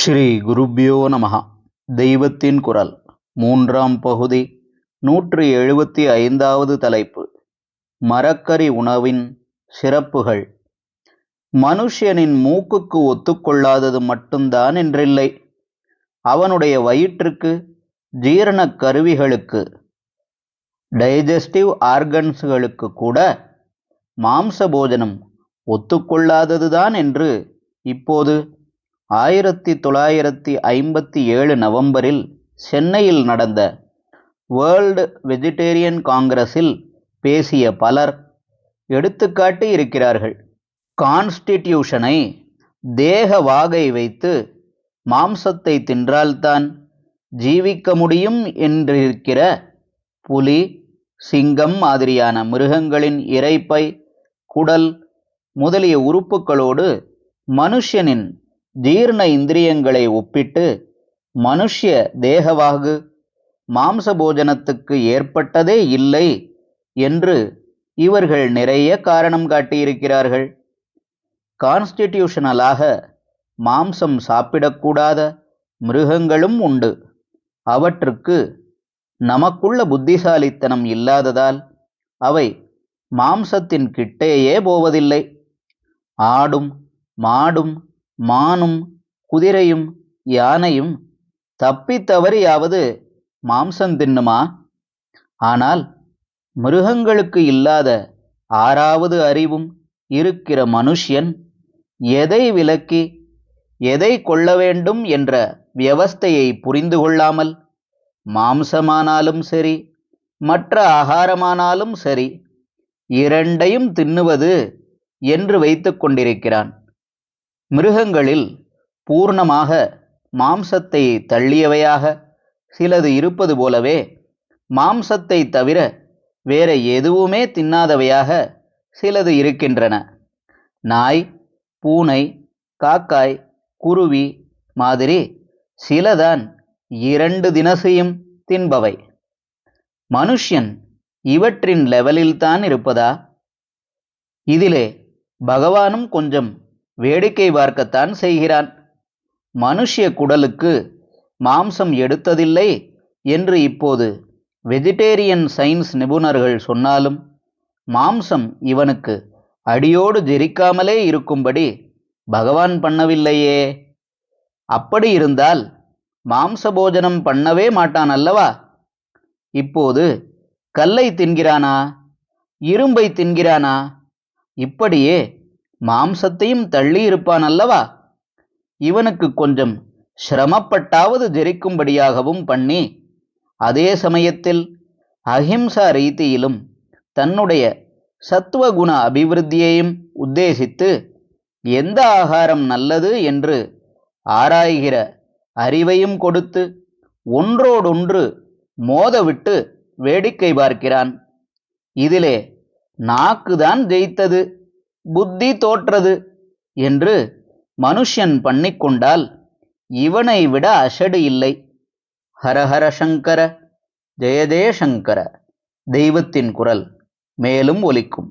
ஸ்ரீ குருப்பியோ நமஹ. தெய்வத்தின் குரல் மூன்றாம் பகுதி நூற்றி எழுபத்தி ஐந்தாவது தலைப்பு. மரக்கறி உணவின் சிறப்புகள். மனுஷனின் மூக்குக்கு ஒத்துக்கொள்ளாதது மட்டும்தான் என்றில்லை. அவனுடைய வயிற்றுக்கு ஜீரணக் கருவிகளுக்கு டைஜஸ்டிவ் ஆர்கன்ஸ்களுக்கு கூட மாம்ச போஜனம் ஒத்துக்கொள்ளாததுதான் என்று இப்போது ஆயிரத்தி தொள்ளாயிரத்தி ஐம்பத்தி ஏழு நவம்பரில் சென்னையில் நடந்த வேர்ல்டு வெஜிடேரியன் காங்கிரஸில் பேசிய பலர் எடுத்துக்காட்டி இருக்கிறார்கள். கான்ஸ்டிடியூஷனை தேக வாகை வைத்து மாம்சத்தை தின்றால்தான் ஜீவிக்க முடியும் என்றிருக்கிற புலி சிங்கம் மாதிரியான மிருகங்களின் இரைப்பை குடல் முதலிய உறுப்புகளோடு மனுஷனின் ஜீர்ண இந்திரியங்களை ஒப்பிட்டு மனுஷ்ய தேகவாகு மாம்ச போஜனத்துக்கு ஏற்பட்டதே இல்லை என்று இவர்கள் நிறைய காரணம் காட்டியிருக்கிறார்கள். கான்ஸ்டிடியூஷனலாக மாம்சம் சாப்பிடக்கூடாத மிருகங்களும் உண்டு. அவற்றுக்கு நமக்குள்ள புத்திசாலித்தனம் இல்லாததால் அவை மாம்சத்தின் கிட்டேயே போவதில்லை. ஆடும் மாடும் மானும் குதிரையும் யானையும் தப்பி தவறியாவது மாம்சம் தின்னுமா? ஆனால் மிருகங்களுக்கு இல்லாத ஆறாவது அறிவும் இருக்கிற மனுஷ்யன் எதை விலக்கி எதை கொள்ள வேண்டும் என்ற வியவஸ்தையை புரிந்து கொள்ளாமல் மாம்சமானாலும் சரி மற்ற ஆகாரமானாலும் சரி இரண்டையும் தின்னுவது என்று வைத்து கொண்டிருக்கிறான். மிருகங்களில் பூர்ணமாக மாம்சத்தை தள்ளியவையாக சிலது இருப்பது போலவே மாம்சத்தை தவிர வேற எதுவுமே தின்னாதவையாக சிலது இருக்கின்றன. நாய் பூனை காக்காய் குருவி மாதிரி சிலதான் இரண்டு தினசையும் தின்பவை. மனுஷ்யன் இவற்றின் லெவலில்தான் இருப்பதா? இதிலே பகவானும் கொஞ்சம் வேடிக்கை பார்க்கத்தான் செய்கிறான். மனுஷ்ய குடலுக்கு மாம்சம் எடுத்ததில்லை என்று இப்போது வெஜிடேரியன் சயின்ஸ் நிபுணர்கள் சொன்னாலும் மாம்சம் இவனுக்கு அடியோடு ஜெரிக்காமலே இருக்கும்படி பகவான் பண்ணவில்லையே. அப்படி இருந்தால் மாம்ச போஜனம் பண்ணவே மாட்டான் அல்லவா? இப்போது கல்லை தின்கிறானா? இரும்பை தின்கிறானா? இப்படியே மாம்சத்தையும் தள்ளி இருப்பான் அல்லவா? இவனுக்கு கொஞ்சம் சிரமப்பட்டாவது ஜெரிக்கும்படியாகவும் பண்ணி அதே சமயத்தில் அஹிம்சா ரீதியிலும் தன்னுடைய சத்துவகுண அபிவிருத்தியையும் உத்தேசித்து எந்த ஆகாரம் நல்லது? என்று ஆராய்கிற அறிவையும் கொடுத்து ஒன்றோடொன்று மோதவிட்டு வேடிக்கை பார்க்கிறான். இதிலே நாக்குதான் ஜெயித்தது. புத்தி தோற்றது என்று மனுஷன் பண்ணிக்கொண்டால் இவனை விட அசடு இல்லை. ஹரஹர சங்கர ஜெயதே சங்கர தெய்வத்தின் குரல் மேலும் ஒலிக்கும்.